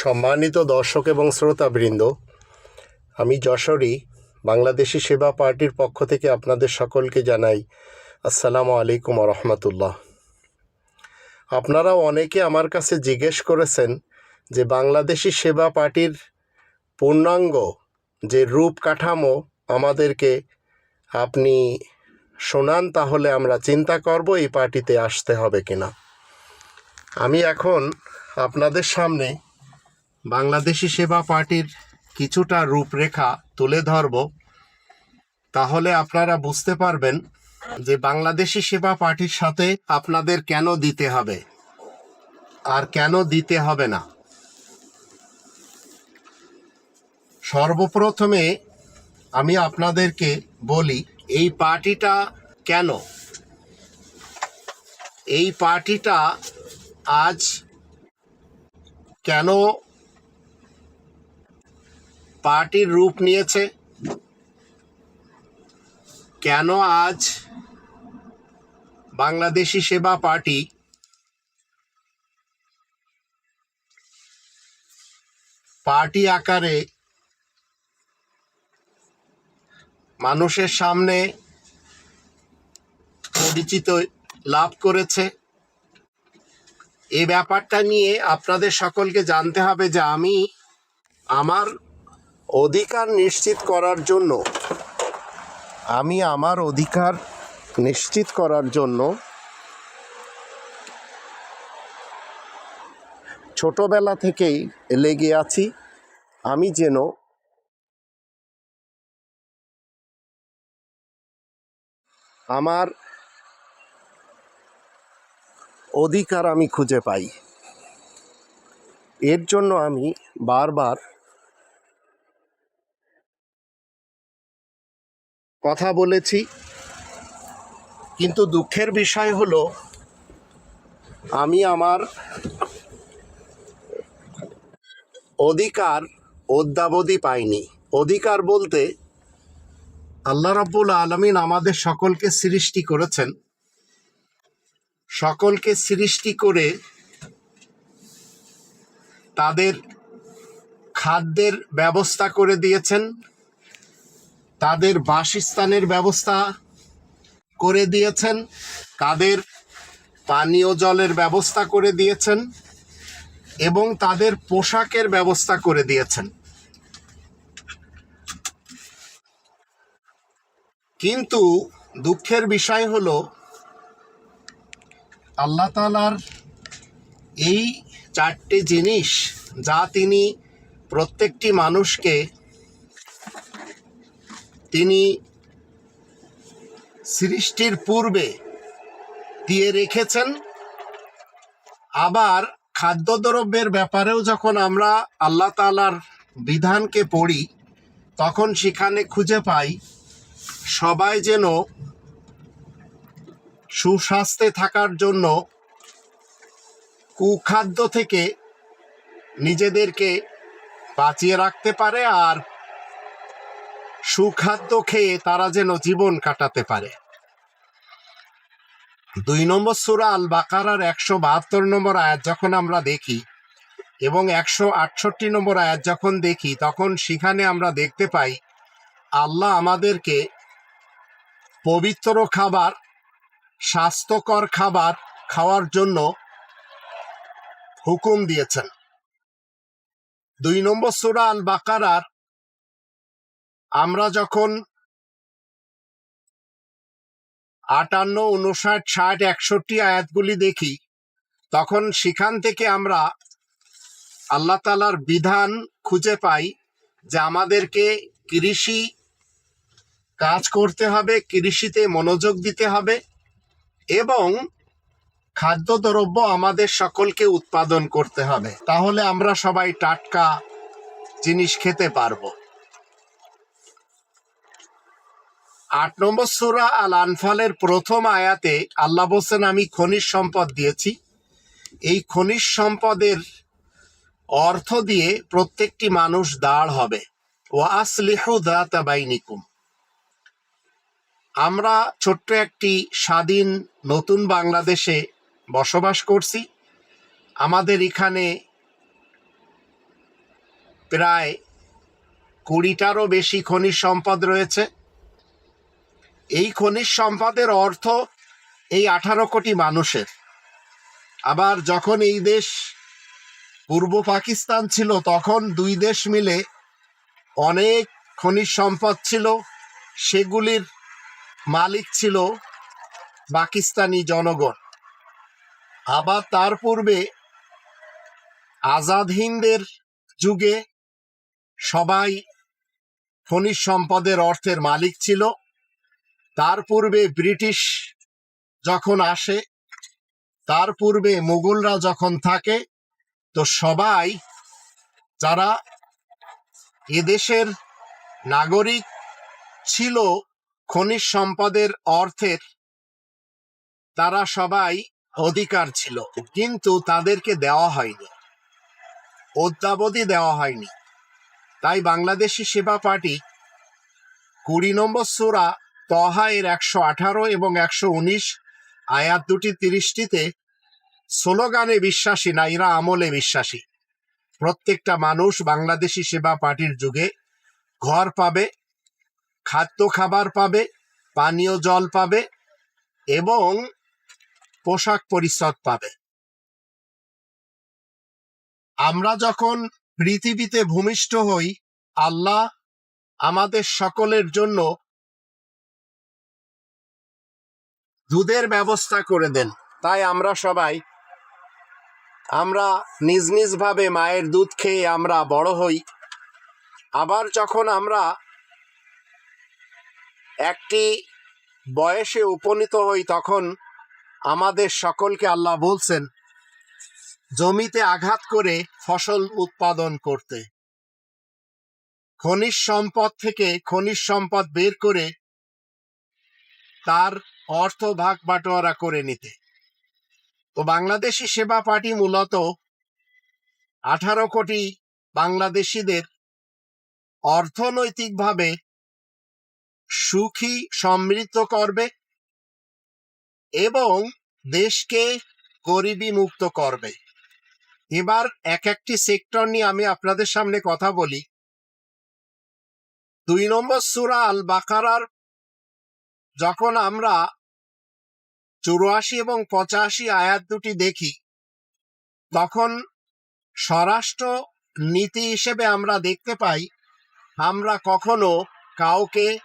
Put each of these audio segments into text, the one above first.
সম্মানিত দর্শক এবং শ্রোতাবৃন্দ, আমি যশোরী, বাংলাদেশি সেবা পার্টির পক্ষ থেকে আপনাদের সকলকে জানাই আসসালামু আলাইকুম রহমতুল্লাহ। আপনারা অনেকে আমার কাছে জিজ্ঞেস করেছেন যে বাংলাদেশি সেবা পার্টির পূর্ণাঙ্গ যে রূপ কাঠামো আমাদেরকে আপনি শোনান, তাহলে আমরা চিন্তা করব এই পার্টিতে আসতে হবে কিনা। আমি এখন আপনাদের সামনে বাংলাদেশি সেবা পার্টির কিছুটা রূপরেখা তুলে ধরব। তাহলে আপনারা বুঝতে পারবেন যে বাংলাদেশি সেবা পার্টির সাথে আপনাদের কেন দিতে হবে আর কেন দিতে হবে না। সর্বপ্রথমে আমি আপনাদেরকে বলি, এই পার্টিটা কেন? এই পার্টিটা আজ কেন পার্টির রূপ নিয়েছে। কেন আজ বাংলাদেশি সেবা পার্টি পার্টি আকারে মানুষের সামনে পরিচিত লাভ করেছে? এই ব্যাপারটা নিয়ে আপনাদের সকলকে জানতে হবে যে আমি আমার অধিকার নিশ্চিত করার জন্য, আমি আমার অধিকার নিশ্চিত করার জন্য ছোটবেলা থেকেই লেগে আছি। আমি যেন আমার অধিকার আমি খুঁজে পাই। এর জন্য আমি বারবার কথা বলেছি, কিন্তু দুঃখের বিষয় হলো, আমি আমার অধিকার অদ্যাবধি পাইনি। অধিকার বলতে আল্লাহ রাব্বুল আলমিন আমাদের সকলকে সৃষ্টি করেছেন। সকলকে সৃষ্টি করে তাদের খাদ্যের ব্যবস্থা করে দিয়েছেন। তাদের বাসস্থানের ব্যবস্থা করে দিয়েছেন, তাদের পানীয় জলের ব্যবস্থা করে দিয়েছেন, এবং তাদের পোশাকের ব্যবস্থা করে দিয়েছেন। কিন্তু দুঃখের বিষয় হলো, আল্লাহ তালার এই চারটে জিনিস যা তিনি প্রত্যেকটি মানুষকে তিনি সৃষ্টির পূর্বে দিয়ে রেখেছেন। আবার খাদ্যদ্রব্যের ব্যাপারেও যখন আমরা আল্লাহ তালার বিধানকে পড়ি, তখন সেখানে খুঁজে পাই, সবাই যেন সুস্বাস্থ্যে থাকার জন্য কুখাদ্য থেকে নিজেদেরকে বাঁচিয়ে রাখতে পারে আর সুখাদ্য খেয়ে তারা যেন জীবন কাটাতে পারে। দুই নম্বর সুরা আল বাকারার একশো বাহাত্তর নম্বর আয়াত যখন আমরা দেখি এবং একশো আটষট্টি নম্বর আয়াত যখন দেখি, তখন সেখানে আমরা দেখতে পাই, আল্লাহ আমাদেরকে পবিত্র খাবার, স্বাস্থ্যকর খাবার খাওয়ার জন্য হুকুম দিয়েছেন। দুই নম্বর সুরা আল বাকারার আমরা যখন আটান্ন, উনষাট, ষাট, একষট্টি আয়াতগুলি দেখি, তখন সেখান থেকে আমরা আল্লাহ তালার বিধান খুঁজে পাই যে আমাদেরকে কৃষি কাজ করতে হবে, কৃষিতে মনোযোগ দিতে হবে এবং খাদ্যদ্রব্য আমাদের সকলকে উৎপাদন করতে হবে। তাহলে আমরা সবাই টাটকা জিনিস খেতে পারব। আট নম্বর সুরা আল আনফালের প্রথম আয়াতে আল্লাহ বলছেন, আমি খনিজ সম্পদ দিয়েছি। এই খনিজ সম্পদের অর্থ দিয়ে প্রত্যেকটি মানুষ দাঁড় হবে। ও আসলিহু দাতা বাইনিকুম। আমরা ছোট্ট একটি স্বাধীন নতুন বাংলাদেশে বসবাস করছি। আমাদের এখানে প্রায় কুড়িটারও বেশি খনিজ সম্পদ রয়েছে। এই খনিজ সম্পদের অর্থ এই আঠারো কোটি মানুষের। আবার যখন এই দেশ পূর্ব পাকিস্তান ছিল, তখন দুই দেশ মিলে অনেক খনিজ সম্পদ ছিল, সেগুলির মালিক ছিল পাকিস্তানি জনগণ। আবার তার পূর্বে আজাদ হিন্দের যুগে সবাই খনিজ সম্পদের অর্থের মালিক ছিল। তার পূর্বে ব্রিটিশ যখন আসে, তার পূর্বে মুঘলরা যখন থাকে, তো সবাই যারা এদেশের নাগরিক ছিল খনিজ সম্পদের অর্থের, তারা সবাই অধিকার ছিল, কিন্তু তাদেরকে দেওয়া হয়নি। অদ্যাবধি দেওয়া হয়নি। তাই বাংলাদেশি সেবা পার্টি কুড়ি নম্বর সুরা তহা এর একশো আঠারো এবং একশো উনিশ, আয়াত দুটি তিরিশটিতে স্লোগানে বিশ্বাসী না, এরা আমলে বিশ্বাসী। প্রত্যেকটা মানুষ বাংলাদেশি সেবা পার্টির যুগে ঘর পাবে, খাদ্য খাবার পাবে, পানীয় জল পাবে এবং পোশাক পরিচ্ছদ পাবে। আমরা যখন পৃথিবীতে ভূমিষ্ঠ হই, আল্লাহ আমাদের সকলের জন্য দুধের ব্যবস্থা করে দেন। তাই আমরা সবাই, আমরা নিজ নিজভাবে মায়ের দুধ খেয়ে আমরা বড় হই। আবার যখন আমরা একটি বয়সে উপনীত হই, তখন আমাদের সকলকে আল্লাহ বলছেন, জমিতে আঘাত করে ফসল উৎপাদন করতে। খনিজ সম্পদ থেকে খনিজ সম্পদ বের করে তার অর্থ ভাগ বাটোয়ারা করে নিতে। তো বাংলাদেশি সেবা পার্টি মূলত আঠারো কোটি বাংলাদেশিদের অর্থনৈতিকভাবে সুখী, সমৃদ্ধ করবে এবং দেশকে গরিবী মুক্ত করবে। এবার এক একটি সেক্টর নিয়ে আমি আপনাদের সামনে কথা বলি। দুই নম্বর সুরা আল বাকারার যখন আমরা চুরাশি এবং পঁচাশি আয়াত দুটি দেখি। তখন স্বরাষ্ট্র নীতি হিসেবে আমরা দেখতে পাই, আমরা কখনো কাউকে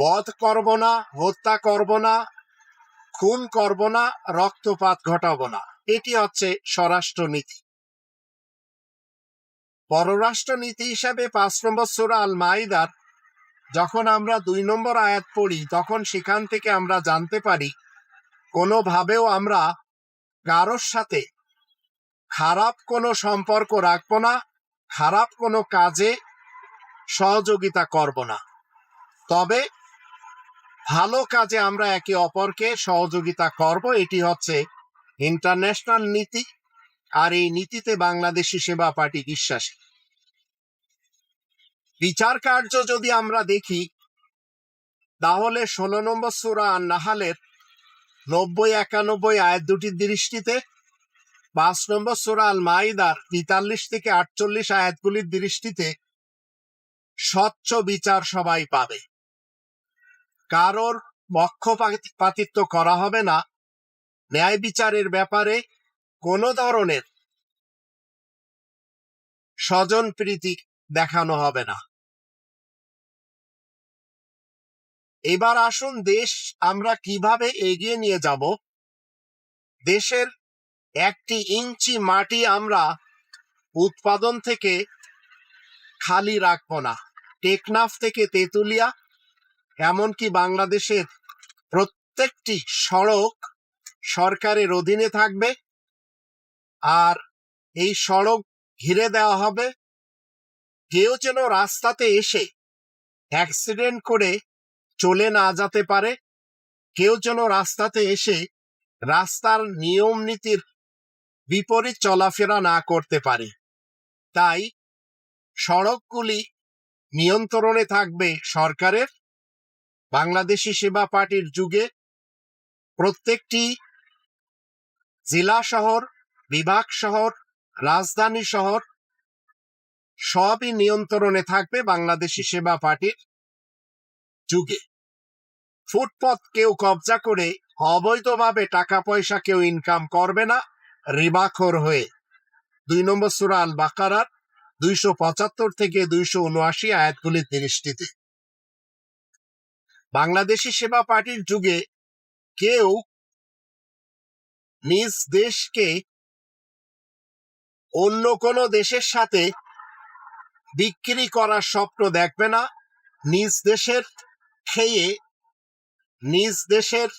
বধ করব না, হত্যা করব না, খুন করব না, রক্তপাত ঘটাব না। এটি হচ্ছে স্বরাষ্ট্র নীতি। পররাষ্ট্র নীতি হিসাবে পাঁচ নম্বর সুরা আল মাইদার যখন আমরা দুই নম্বর আয়াত পড়ি, তখন সেখান থেকে আমরা জানতে পারি, কোনোভাবেও আমরা কারোর সাথে খারাপ কোনো সম্পর্ক রাখব না, খারাপ কোনো কাজে সহযোগিতা করব না। তবে ভালো কাজে আমরা একে অপরকে সহযোগিতা করব, এটি হচ্ছে ইন্টারন্যাশনাল নীতি, আর এই নীতিতে বাংলাদেশি সেবা পার্টি বিশ্বাসী। বিচার কার্য যদি আমরা দেখি, তাহলে ষোলো নম্বর সুরা নাহালের নব্বই একানব্বই আয়াত দুটির দৃষ্টিতে, পাঁচ নম্বর সুরা আল মাইদার তেতাল্লিশ থেকে আটচল্লিশ আয়াতগুলির দৃষ্টিতে স্বচ্ছ বিচার সবাই পাবে। কারোর পক্ষপাতিত্ব করা হবে না। ন্যায় বিচারের ব্যাপারে কোনো ধরনের স্বজন প্রীতি দেখানো হবে না। এবার আসুন দেশ আমরা কীভাবে এগিয়ে নিয়ে যাব। দেশের একটি ইঞ্চি মাটি আমরা উৎপাদন থেকে খালি রাখব না। টেকনাফ থেকে তেতুলিয়া, এমনকি বাংলাদেশের প্রত্যেকটি সড়ক সরকারের অধীনে থাকবে। আর এই সড়ক ঘিরে দেওয়া হবে কেউ যেন রাস্তাতে এসে অ্যাক্সিডেন্ট করে চলে না যেতে পারে। কেউ যেন রাস্তাতে এসে রাস্তার নিয়ম নীতির বিপরীত চলাফেরা না করতে পারে। তাই সড়কগুলি নিয়ন্ত্রণে থাকবে সরকারের। বাংলাদেশি সেবা পার্টির যুগে প্রত্যেকটি জেলা শহর, বিভাগ শহর, রাজধানী শহর সবই নিয়ন্ত্রণে থাকবে বাংলাদেশি সেবা পার্টির যুগে। ফুটপথ কেউ কবজা করে অবৈধভাবে টাকা পয়সা কেউ ইনকাম করবে না, রিবাখর হয়ে। দুই নম্বর সুরা আল বাকারার দুইশো পঁচাত্তর থেকে দুইশো উনআশি আয়াতগুলির দৃষ্টিতে বাংলাদেশি সেবা পার্টির যুগে কেউ নিজ দেশকে অন্য কোনো দেশের সাথে বিক্রি করার স্বপ্ন দেখবে না। নিজ দেশের খেয়ে, নিজ দেশের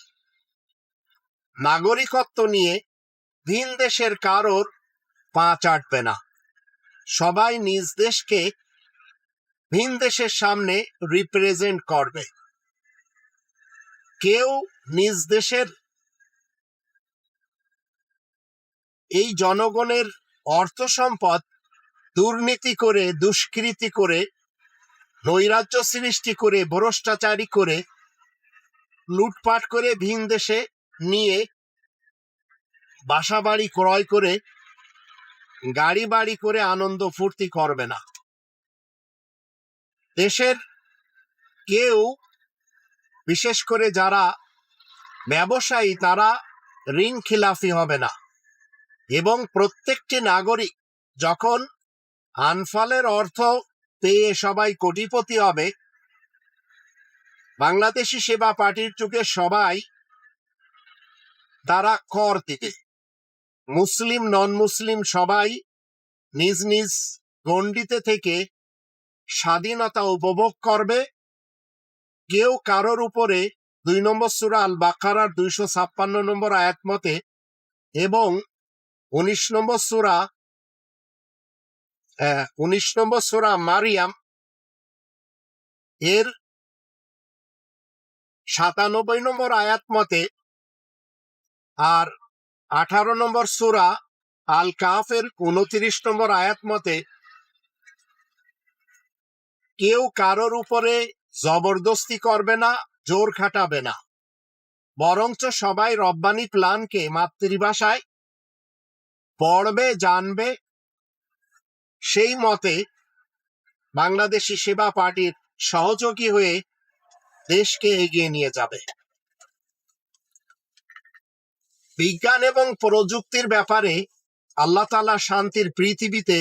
নাগরিকত্ব নিয়ে ভিন দেশের কারোর পা চাটবে না। সবাই নিজ দেশকে ভিন দেশের সামনে রিপ্রেজেন্ট করবে। কেউ নিজ দেশের এই জনগণের অর্থ সম্পদ দুর্নীতি করে, দুষ্কৃতি করে, নৈরাজ্য সৃষ্টি করে, ভ্রষ্টাচারী করে, লুটপাট করে ভিন দেশে নিয়ে বাসা বাড়ি ক্রয় করে গাড়ি বাড়ি করে আনন্দ ফুর্তি করবে না। দেশের কেউ, বিশেষ করে যারা ব্যবসায়ী, তারা ঋণ খিলাফি হবে না। এবং প্রত্যেকটি নাগরিক যখন আনফালের অর্থ পেয়ে সবাই কোটিপতি হবে। বাংলাদেশি সেবা পার্টির যুগে সবাই তারা কর দিবে। মুসলিম নন মুসলিম সবাই নিজ নিজ গণ্ডিতে থেকে স্বাধীনতা উপভোগ করবে। কেউ কারোর উপরে দুই নম্বর সুরা আল বাকারার দুইশো ছাপ্পান্ন নম্বর আয়াত মতে এবং উনিশ নম্বর সুরা উনিশ নম্বর সুরা মারিয়াম, এর সাতানব্বই নম্বর আয়াত মতে আর আঠারো নম্বর সুরা আল কাফের উনত্রিশ নম্বর আয়াত মতে, কেউ কারোর উপরে জবরদস্তি করবে না, জোর খাটাবে না। বরঞ্চ সবাই রব্বানি প্ল্যানকে মাতৃভাষায় পড়বে, জানবে সেই মতে বাংলাদেশি সেবা পার্টির সহযোগী হয়ে দেশকে এগিয়ে নিয়ে যাবে। বিজ্ঞান এবং প্রযুক্তির ব্যাপারে আল্লাহ তালা শান্তির পৃথিবীতে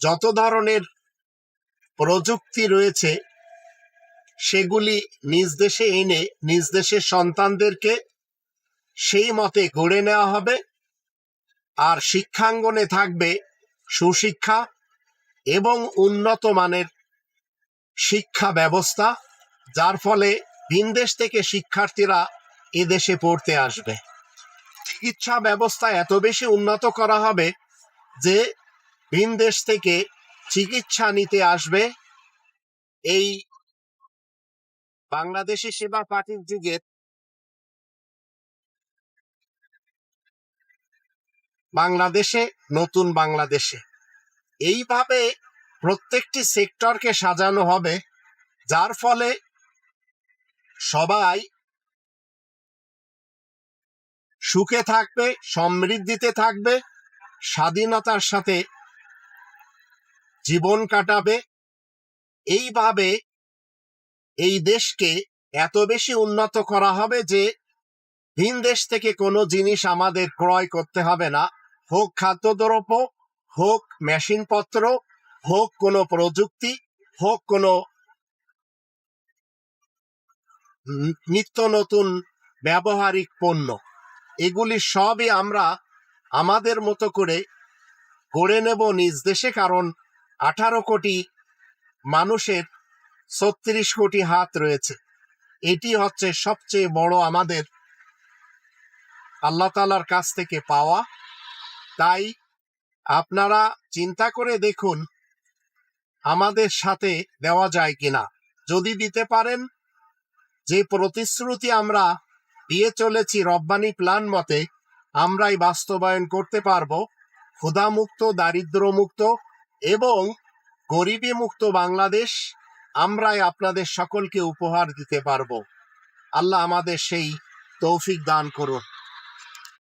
যত ধরনের প্রযুক্তি রয়েছে, সেগুলি নিজ দেশে এনে নিজ দেশের সন্তানদেরকে সেই মতে গড়ে নেওয়া হবে। আর শিক্ষাঙ্গনে থাকবে সুশিক্ষা এবং উন্নত মানের শিক্ষা ব্যবস্থা, যার ফলে ভিন দেশ থেকে শিক্ষার্থীরা এদেশে পড়তে আসবে। চিকিৎসা ব্যবস্থা এত বেশি উন্নত করা হবে যে ভিন দেশ থেকে চিকিৎসা নিতে আসবে। এই বাংলাদেশি সেবা পার্টির যুগের বাংলাদেশে, নতুন বাংলাদেশে। এইভাবে প্রত্যেকটি সেক্টরকে সাজানো হবে, যার ফলে সবাই সুখে থাকবে, সমৃদ্ধিতে থাকবে, স্বাধীনতার সাথে জীবন কাটাবে। এইভাবে এই দেশকে এত বেশি উন্নত করা হবে যে ভিন দেশ থেকে কোনো জিনিস আমাদের ক্রয় করতে হবে না। হোক খাদ্যদ্রব্য, হোক মেশিনপত্র, হোক কোনো প্রযুক্তি, হোক কোনো নিত্য নতুন ব্যবহারিক পণ্য। এগুলি সবই আমরা আমাদের মতো করে গড়ে নেব নিজ দেশে, কারণ আঠারো কোটি মানুষের ছত্রিশ কোটি হাত রয়েছে। এটি হচ্ছে সবচেয়ে বড় আমাদের আল্লাহ তালার কাছ থেকে পাওয়া তাই আপনারা চিন্তা করে দেখুন আমাদের সাথে দেওয়া যায় কিনা। যদি দিতে পারেন, যে প্রতিশ্রুতি আমরা দিয়ে চলেছি রব্বানি প্ল্যান মতে, আমরাই বাস্তবায়ন করতে পারব, ক্ষুধামুক্ত, দারিদ্র্যমুক্ত এবং গরিবী মুক্ত বাংলাদেশ, আমরাই আপনাদের সকলকে উপহার দিতে পারব। আল্লাহ আমাদের সেই তৌফিক দান করুন।